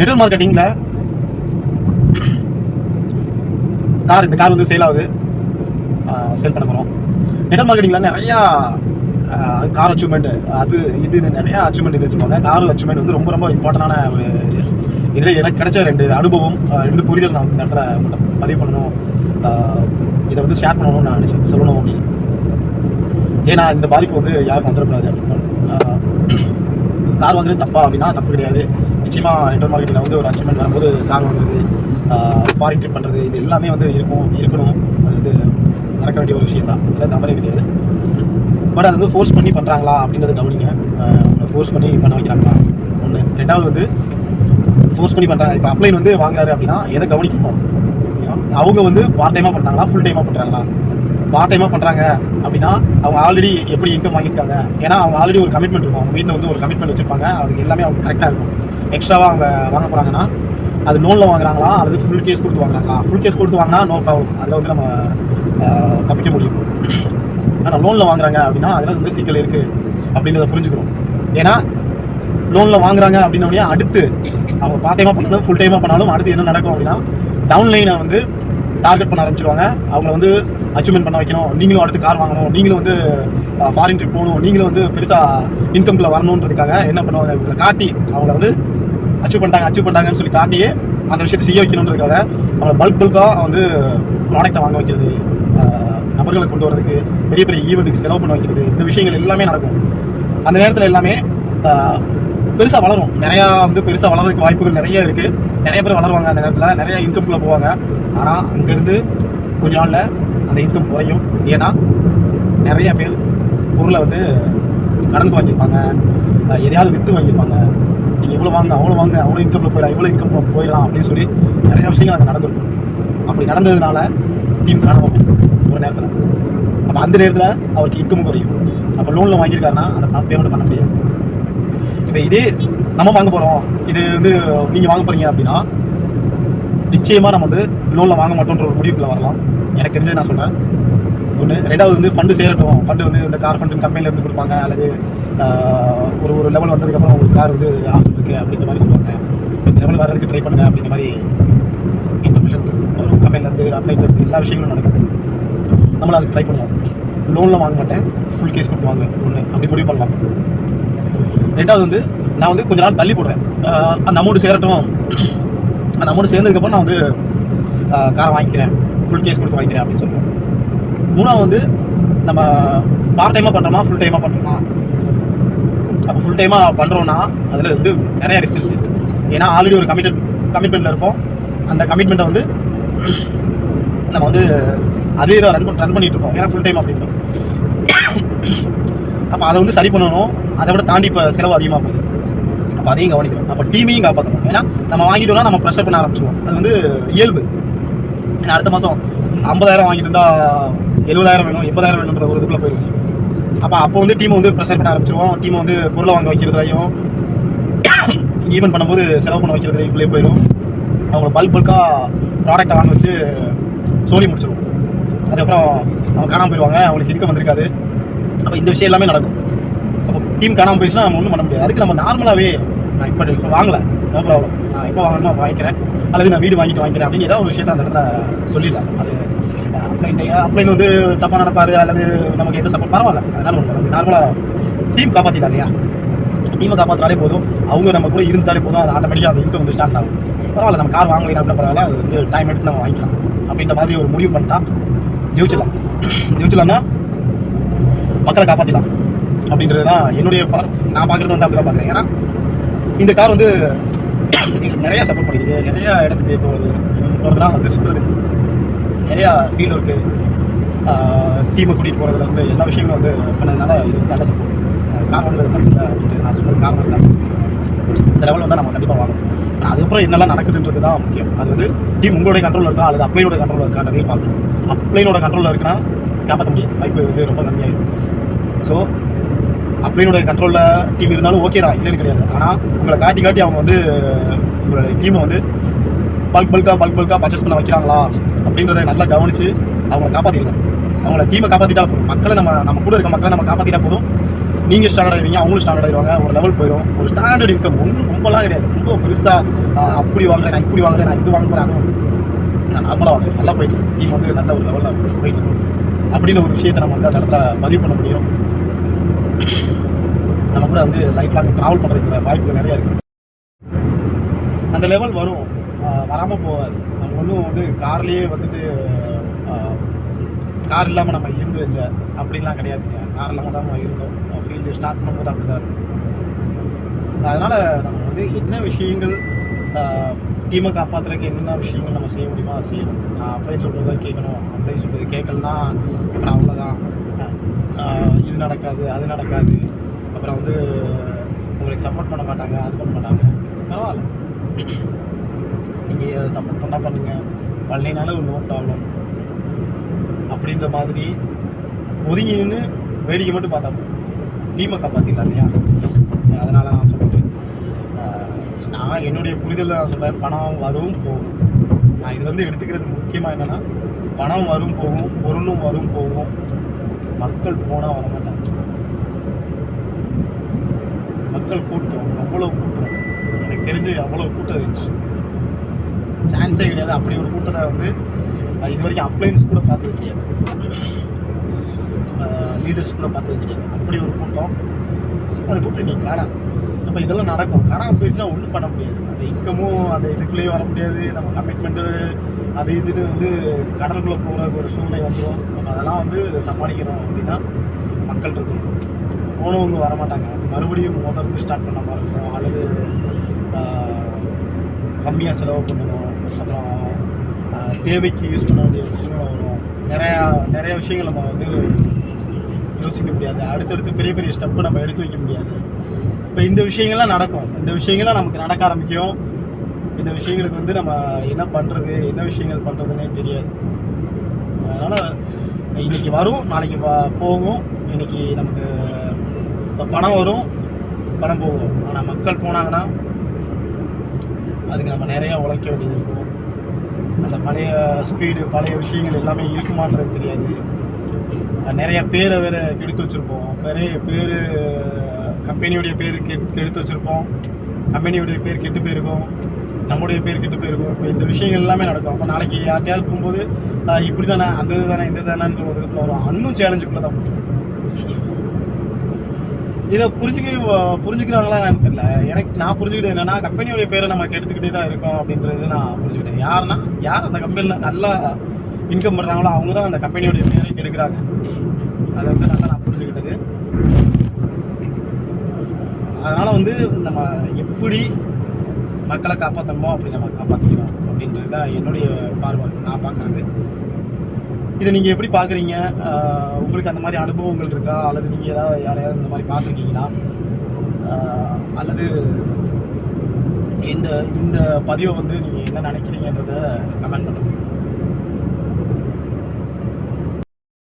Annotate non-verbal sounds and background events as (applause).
Network மார்க்கெட்டிங்கில் car இந்த car வந்து சேல் ஆகுது. சேல் பண்ண போகிறோம் நெட்வொர்க் மார்க்கெட்டிங்கில் நிறையா கார் அச்சீவ்மெண்ட் அது இது நிறையா அச்சீவ்மெண்ட் இது சொல்லுவாங்க. கார் அச்சீவ்மெண்ட் வந்து ரொம்ப ரொம்ப இம்பார்ட்டண்டான ஒரு இதில் எனக்கு கிடைச்ச ரெண்டு அனுபவம் ரெண்டு புரிதல் நான் இந்த இடத்துல பதிவு பண்ணணும். இதை வந்து ஷேர் பண்ணணும்னு நான் நினச்சேன். சொல்லணும் அப்படின்னு. ஏன்னா இந்த பாதிப்பு வந்து யாருக்கும் வந்துடக்கூடாது அப்படின்னு. கார் வாங்குறது தப்பா அப்படின்னா தப்பு கிடையாது. நிச்சயமாக இன்டர் மார்க்கெட்டில் வந்து ஒரு அச்சீவ்மெண்ட் வரும்போது கார் வாங்குறது ஃபாரின் ட்ரிப் பண்ணுறது இது எல்லாமே வந்து இருக்கும் இருக்கணும். அது வந்து நடக்க வேண்டிய ஒரு விஷயம் தான் இதில் தவறே கிடையாது. பட் அது வந்து ஃபோர்ஸ் பண்ணி பண்ணுறாங்களா அப்படின்றத கவனிங்க. ஃபோர்ஸ் பண்ணி பண்ண வைக்கிறாங்களா? ஒன்று ரெண்டாவது வந்து ஃபோர்ஸ் பண்ணி பண்ணுறாங்க இப்போ அப்ளைன் வந்து வாங்குறாரு அப்படின்னா எதை கவனிக்கணும்? அவங்க வந்து பார்ட் டைமாக பண்ணுறாங்களா ஃபுல் டைமாக பண்ணுறாங்களா பார்ட் டைமாக பண்ணுறாங்க அப்படின்னா அவங்க ஆல்ரெடி எப்படி இன்கம் வாங்கியிருக்காங்க? ஏன்னா அவங்க ஆல்ரெடி ஒரு கமிட்மெண்ட் இருக்கும். அவங்க வீட்டில் வந்து ஒரு கமிட்மெண்ட் வச்சுருப்பாங்க. அதுக்கு எல்லாமே அவங்க கரெக்டாக இருக்கும். எக்ஸ்ட்ராவாக அவங்க வாங்க போகிறாங்கன்னா அது லோனில் வாங்குறாங்களா? அல்லது ஃபுல் கேஸ் கொடுத்து வாங்குறாங்களா? ஃபுல் கேஸ் கொடுத்து வாங்கினா நோ ப்ராப்ளம் அதில் வந்து நம்ம தப்பிக்க முடியும். ஆனால் லோனில் வாங்குறாங்க அப்படின்னா அதில் வந்து சிக்கல் இருக்குது அப்படின்றத புரிஞ்சுக்கணும். ஏன்னா லோனில் வாங்குறாங்க அப்படின்னா அடுத்து அவங்க பார்ட் டைமாக பண்ணாலும் ஃபுல் டைமாக பண்ணாலும் அடுத்து என்ன நடக்கும் அப்படின்னா டவுன்லைனை வந்து டார்கெட் பண்ண ஆரம்பிச்சிருவாங்க. அவங்கள வந்து அச்சீவ்மெண்ட் பண்ண வைக்கணும். நீங்களும் அடுத்து கார் வாங்கணும். நீங்களும் வந்து ஃபாரின் ட்ரிப் போகணும். நீங்களும் வந்து பெருசாக இன்கம்குள்ளே வரணுன்றதுக்காக என்ன பண்ணுவாங்க? இவங்களை காட்டி அவங்கள வந்து அச்சீவ் பண்ணிட்டாங்க அச்சீவ் பண்ணிட்டாங்கன்னு சொல்லி காட்டியே அந்த விஷயத்தை செய்ய வைக்கணுன்றதுக்காக அவங்கள பல்க் பல்காக வந்து ப்ராடக்டை வாங்க வைக்கிறது நபர்களை கொண்டு வரதுக்கு பெரிய பெரிய ஈவெண்ட்டுக்கு செலவு பண்ண வைக்கிறது இந்த விஷயங்கள் எல்லாமே நடக்கும். அந்த நேரத்தில் எல்லாமே பெருசாக வளரும். நிறையா வந்து பெருசாக வளர்றதுக்கு வாய்ப்புகள் நிறைய இருக்குது நிறைய பேர் வளருவாங்க அந்த நேரத்தில். நிறையா இன்கம்குள்ளே போவாங்க. ஆனால் அங்கேருந்து கொஞ்ச நாளில் அந்த இன்கம் குறையும். ஏன்னா நிறைய பேர் பொருளை வந்து கடனுக்கு வாங்கியிருப்பாங்க. எதையாவது விற்று வாங்கியிருப்பாங்க. நீங்கள் இவ்வளோ வாங்க அவ்வளோ வாங்க அவ்வளோ இன்கமில் போயிடலாம் இவ்வளோ இன்கம் போயிடலாம் அப்படின்னு சொல்லி நிறைய விஷயங்கள் அங்கே நடந்திருக்கும். அப்படி நடந்ததுனால டீம் காணாமல் ஒரு நேரத்தில். அப்போ அந்த நேரத்தில் அவருக்கு இன்கம் குறையும். அப்போ லோனில் வாங்கியிருக்காருன்னா அந்த பணம் பேமெண்ட் பண்ண முடியாது. இப்போ இதே நம்ம வாங்க போகிறோம் இது வந்து நீங்கள் வாங்க போகிறீங்க அப்படின்னா நிச்சயமாக நம்ம வந்து லோனில் வாங்க மாட்டோன்ற ஒரு முடிவுக்குள்ள வரலாம். எனக்கு தெரிஞ்சது நான் சொல்கிறேன் ஒன்று ரெண்டாவது வந்து ஃபண்டு சேரட்டும். ஃபண்டு வந்து இந்த கார் ஃபண்டு கம்பெனிலேருந்து கொடுப்பாங்க. அல்லது ஒரு ஒரு லெவல் வந்ததுக்கப்புறம் உங்களுக்கு கார் வந்து ஆஃபர் இருக்குது அப்படின்ற மாதிரி சொல்லுவாங்க. இந்த லெவல் வர்றதுக்கு ட்ரை பண்ணுங்க அப்படின்ற மாதிரி இன்ஃபர்மேஷன் ஒரு கம்பெனிலேருந்து அப்ளை பண்ணுறது எல்லா விஷயங்களும் நடக்கும். நம்மளும் அதுக்கு ட்ரை பண்ணுவோம். லோனில் வாங்க மாட்டேன். ஃபுல் கேஸ் கொடுத்து வாங்க ஒன்று அப்படி முடிவு பண்ணலாம். ரெண்டாவது வந்து நான் வந்து கொஞ்ச நாள் தள்ளி போடுறேன். அந்த அமௌண்ட் சேரட்டும். அந்த அமௌண்ட் சேர்ந்ததுக்கப்புறம் நான் வந்து காரை வாங்கிக்கிறேன். ஃபுல் கேஸ் கொடுத்து வாங்கிக்கிறேன் அப்படின்னு சொல்லுவேன் மூணாவது வந்து நம்ம பார்ட் டைமாக பண்ணுறோமா ஃபுல் டைமாக பண்ணுறோமா அப்போ ஃபுல் டைமாக பண்ணுறோன்னா அதில் வந்து நிறைய ரிஸ்க் இருக்குது ஏன்னா ஆல்ரெடி ஒரு கமிட்டட் கமிட்மெண்ட்டில் இருப்போம். அந்த கமிட்மெண்ட்டை வந்து நம்ம வந்து அதே இதை ரன் ரன் பண்ணிட்டு இருக்கோம். ஏன்னா ஃபுல் டைம் அப்படின்றோம். அப்போ அதை வந்து சரி பண்ணணும். அதை விட தாண்டி இப்போ செலவு அதிகமாக போகுது. அப்போ அதையும் கவனிக்கணும். அப்போ டீமையும் காப்பாற்றணும் ஏன்னா நம்ம வாங்கிட்டோம்னா நம்ம ப்ரெஷர் பண்ண ஆரம்பிச்சிடுவோம் அது வந்து இயல்பு. ஏன்னா அடுத்த மாதம் ஐம்பதாயிரம் வாங்கிட்டு இருந்தால் எழுபதாயிரம் வேணும் எண்பதாயிரம் வேணுன்ற ஒரு இதுக்குள்ளே போயிடும் அப்போ அப்போ வந்து டீமை வந்து ப்ரெஷர் பண்ண ஆரம்பிச்சிருவோம். டீமை வந்து பொருளை வாங்க வைக்கிறதுலையும் ஈவெண்ட் பண்ணும்போது செலவு பண்ண வைக்கிறதுல இப்படியே போயிடும் அவங்கள பல்க் பல்காக ப்ராடக்டை வாங்க வச்சு சோழி முடிச்சிருவோம். அதுக்கப்புறம் அவங்க காணாமல் போயிடுவாங்க அவங்களுக்கு இன்கம் வந்திருக்காது. அப்போ இந்த விஷயம் எல்லாமே நடக்கும். டீம் காணாமல் போயிடுச்சுன்னா நம்ம ஒன்றும் பண்ண முடியாது. அதுக்கு நம்ம நார்மலாகவே நான் இப்போ இப்போ வாங்கலை. நோ ப்ராப்ளம் நான் இப்போ வாங்கணுமா வாங்கிக்கிறேன். அல்லது நான் வீடு வாங்கிட்டு வாங்கிக்கிறேன் அப்படின்னு ஏதாவது ஒரு விஷயத்த அந்த இடத்துல சொல்லிடலாம். அது அப்ளைன் அப்ளைன் வந்து தப்பாக நடப்பார் அல்லது நமக்கு எந்த சப்போர்ட் பரவாயில்ல. அதனால ஒன்று நார்மலாக டீம் காப்பாற்றிடலாம் இல்லையா? டீமை காப்பாற்றினாலே போதும். அவங்க நம்ம கூட இருந்தாலே போதும். அது ஆட்டோமேட்டிக்காக அந்த இன்கம் வந்து ஸ்டார்ட் ஆகும். பரவாயில்ல நம்ம கார் வாங்கலாம் கூட பரவாயில்ல. அது வந்து டைம் எடுத்து நம்ம வாங்கிக்கலாம். அப்படின்ற மாதிரி ஒரு முடிவு பண்ணிட்டா ஜெயிச்சிடலாம். (clears throat) ஜெயிச்சிடலாம்னா மக்களை காப்பாற்றிடலாம் அப்படின்றது தான் என்னுடைய பார் நான் பார்க்குறது வந்து அப்படி தான் பார்க்குறேன். ஏன்னா இந்த கார் வந்து எங்களுக்கு நிறையா சப்போர்ட் பண்ணிக்குது நிறையா இடத்துக்கு போகிறது போகிறதுனா வந்து சுற்றுறது நிறையா ஃபீல் இருக்குது டீமை கூட்டிகிட்டு போகிறதுல வந்து எல்லா விஷயங்களும் வந்து பண்ணதுனால இது நல்ல சப்போர்ட் கார் வாங்குறது தப்பு இல்லை அப்படின்ட்டு நான் சொல்கிறது காரணம் தான். இந்த லெவலில் வந்து நம்ம கண்டிப்பாக வாங்கணும். அதுக்கப்புறம் என்னெல்லாம் நடக்குதுன்றது தான் முக்கியம். அது வந்து டீம் உங்களுடைய கண்ட்ரோலில் இருக்கா அல்லது அப்ளைனோட கண்ட்ரோலில் இருக்கான்றதையும் பார்க்கணும். அப்ளைனோட கண்ட்ரோலில் இருக்குன்னா காப்பாற்ற முடியாது. வாய்ப்பு வந்து ரொம்ப கம்மியாயிடும் ஸோ அப்ளைனோட கண்ட்ரோலில் டீம் இருந்தாலும் ஓகே தான் இல்லைன்னு கிடையாது. ஆனால் உங்களை காட்டி காட்டி அவங்க வந்து உங்களுடைய டீமை வந்து பல்க் பல்காக பல்க் பல்காக பர்ச்சேஸ் பண்ண வைக்கிறாங்களா அப்படின்றத நல்லா கவனித்து அவங்கள காப்பாற்றிருங்க அவங்கள டீமை காப்பாற்றிட்டா போதும். மக்களை நம்ம நம்ம கூட இருக்க மக்களை நம்ம காப்பாற்றிட்டா போதும். நீங்கள் ஸ்டாண்டர்ட் ஆகிடுவீங்க அவங்களும் ஸ்டாண்டர்ட் ஆகிடுவாங்க ஒரு லெவல் போயிடும் ஒரு ஸ்டாண்டர்ட் இன்கம் ஒன்றும் ரொம்பலாம் கிடையாது. ரொம்ப பெருசாக அப்படி வாங்குறேன் நான் இப்படி வாங்குறேன் நான் இது வாங்க அதுவும் நான் நார்மலாக வாங்குறேன். நல்லா போயிட்டு டீம் வந்து நல்ல ஒரு லெவலில் போயிட்டு அப்படின்ற அப்படின்னு ஒரு விஷயத்தை நம்ம வந்து அந்த இடத்துல பதிவு பண்ண முடியும். நம்ம கூட வந்து லைஃப் லாங் ட்ராவல் பண்ணுறதுக்கு வாய்ப்புகள் நிறையா இருக்குது அந்த லெவல் வரும். வராமல் போகாது. நம்ம ஒன்றும் வந்து கார்லேயே வந்துட்டு கார் இல்லாமல் நம்ம இருந்தது இல்லை. அப்படிலாம் கிடையாதுங்க கார் இல்லாமல் தான் நம்ம இருந்தோம். ஃபீல்டு ஸ்டார்ட் பண்ணும்போது அப்படி தான் இருக்கும் அதனால் நம்ம வந்து என்ன விஷயங்கள் டீமை காப்பாற்றுறதுக்கு என்னென்ன விஷயங்கள் நம்ம செய்ய முடியுமோ அதை செய்யணும். அப்ளை சொல்கிறத கேட்கணும். அப்படின்னு சொல்கிறது கேட்கலன்னா அப்புறம் அவ்வளோதான் இது நடக்காது அது நடக்காது. அப்புறம் வந்து உங்களுக்கு சப்போர்ட் பண்ண மாட்டாங்க அது பண்ண மாட்டாங்க. பரவாயில்ல. நீங்கள் சப்போர்ட் பண்ணால் பண்ணுங்கள் பண்ணலைனாலும் நோ ப்ராப்ளம் அப்படின்ற மாதிரி ஒதுங்கி நின்று வேடிக்கை மட்டும் பார்த்தா போதும். டீமை காப்பாற்றிக்கலாம் இல்லையா? அதனால் நான் சொல்லிட்டு நான் என்னுடைய புரிதலில் நான் சொல்கிறேன் பணம் வரும் போகும். நான் இது வந்து எடுத்துக்கிறது முக்கியமாக என்னென்னா பணம் வரும் போகும் பொருளும் வரும் போகும். மக்கள் போனால் வர மாட்டாங்க மக்கள் கூட்டம் அவ்வளோ கூட்டம். எனக்கு தெரிஞ்சு அவ்வளோ கூட்டம் இருந்துச்சு. சான்ஸே கிடையாது. அப்படி ஒரு கூட்டத்தை வந்து இது வரைக்கும் அப்ளைன்ஸ் கூட பார்த்தது கிடையாது. லீடர்ஸ் கூட பார்த்தது கிடையாது. அப்படி ஒரு கூட்டம். அந்த கூட்டம் நீ காணாம் அப்போ இதெல்லாம் நடக்கும். காணாமல் போயிடுச்சுன்னா ஒன்றும் பண்ண முடியாது. அந்த இன்கமும் அந்த இதுக்குள்ளேயே வர முடியாது. நம்ம கமிட்மெண்ட்டு அது இதுன்னு வந்து கடலுக்குள்ளே போகிற ஒரு சூழ்நிலை வந்துடும் நம்ம அதெல்லாம் வந்து சமாளிக்கணும் அப்படின்னா மக்கள் இருக்கணும். போனவங்க வர மாட்டாங்க மறுபடியும் முதல்ல ஸ்டார்ட் பண்ண மாதிரி இருக்கும். அல்லது கம்மியாக செலவு பண்ணணும். அப்புறம் தேவைக்கு யூஸ் பண்ண வேண்டிய விஷயங்கள் வரும். நிறையா நிறைய விஷயங்கள் நம்ம வந்து யோசிக்க முடியாது. அடுத்தடுத்து பெரிய பெரிய ஸ்டெப்பு நம்ம எடுத்து வைக்க முடியாது. இப்போ இந்த விஷயங்கள்லாம் நடக்கும். இந்த விஷயங்கள்லாம் நமக்கு நடக்க ஆரம்பிக்கும். இந்த விஷயங்களுக்கு வந்து நம்ம என்ன பண்ணுறது என்ன விஷயங்கள் பண்ணுறதுனே தெரியாது. அதனால் இன்றைக்கி வரும் நாளைக்கு போகும். இன்றைக்கி நமக்கு இப்போ பணம் வரும் பணம் போகும். ஆனால் மக்கள் போனாங்கன்னா அதுக்கு நம்ம நிறையா உழைக்க வேண்டியது இருக்கும். அந்த பழைய ஸ்பீடு பழைய விஷயங்கள் எல்லாமே இருக்குமான்றது தெரியாது. நிறைய பேரை வேறு கெடுத்து வச்சுருப்போம். நிறைய பேர் கம்பெனியுடைய பேர் கெ- கெடுத்து வச்சுருப்போம். கம்பெனியுடைய பேர் கெட்டு போயிருக்கும். நம்முடைய பேர் கெட்டு போயிருக்கும் இப்போ இந்த விஷயங்கள் எல்லாமே நடக்கும். அப்போ நாளைக்கு யார்ட்டையாவது போகும்போது இப்படி தானே அந்த இது தானே இந்த தானேன்ற ஒரு இதுக்குள்ள வரும் இன்னும் சேலஞ்சுக்குள்ளே தான் இதை புரிஞ்சுக்க புரிஞ்சுக்கிறாங்களா எனக்கு தெரியல. எனக்கு நான் புரிஞ்சுக்கிட்டது என்னன்னா கம்பெனியோடைய பேரை நம்ம கெடுத்துக்கிட்டே தான் இருக்கோம் அப்படின்றது நான் புரிஞ்சுக்கிட்டேன். யாருன்னா யார் அந்த கம்பெனியில் நல்லா இன்கம் பண்ணுறாங்களோ அவங்க தான் அந்த கம்பெனியோடைய பேரை கெடுக்கிறாங்க. அதை வந்து நல்லா நான் புரிஞ்சுக்கிட்டது. அதனால் வந்து நம்ம எப்படி மக்களை காப்பாற்றணுமோ அப்படி நம்ம காப்பாற்றிக்கிறோம் அப்படின்றது தான் என்னுடைய பார்வை. நான் பார்க்குறது. இதை நீங்கள் எப்படி பார்க்குறீங்க? உங்களுக்கு அந்த மாதிரி அனுபவங்கள் இருக்கா? அல்லது நீங்கள் ஏதாவது யாரையாவது இந்த மாதிரி பார்த்துருக்கீங்களா? அல்லது இந்த இந்த பதிவை வந்து நீங்கள் என்ன நினைக்கிறீங்கன்றத கமெண்ட் பண்ணுங்கள்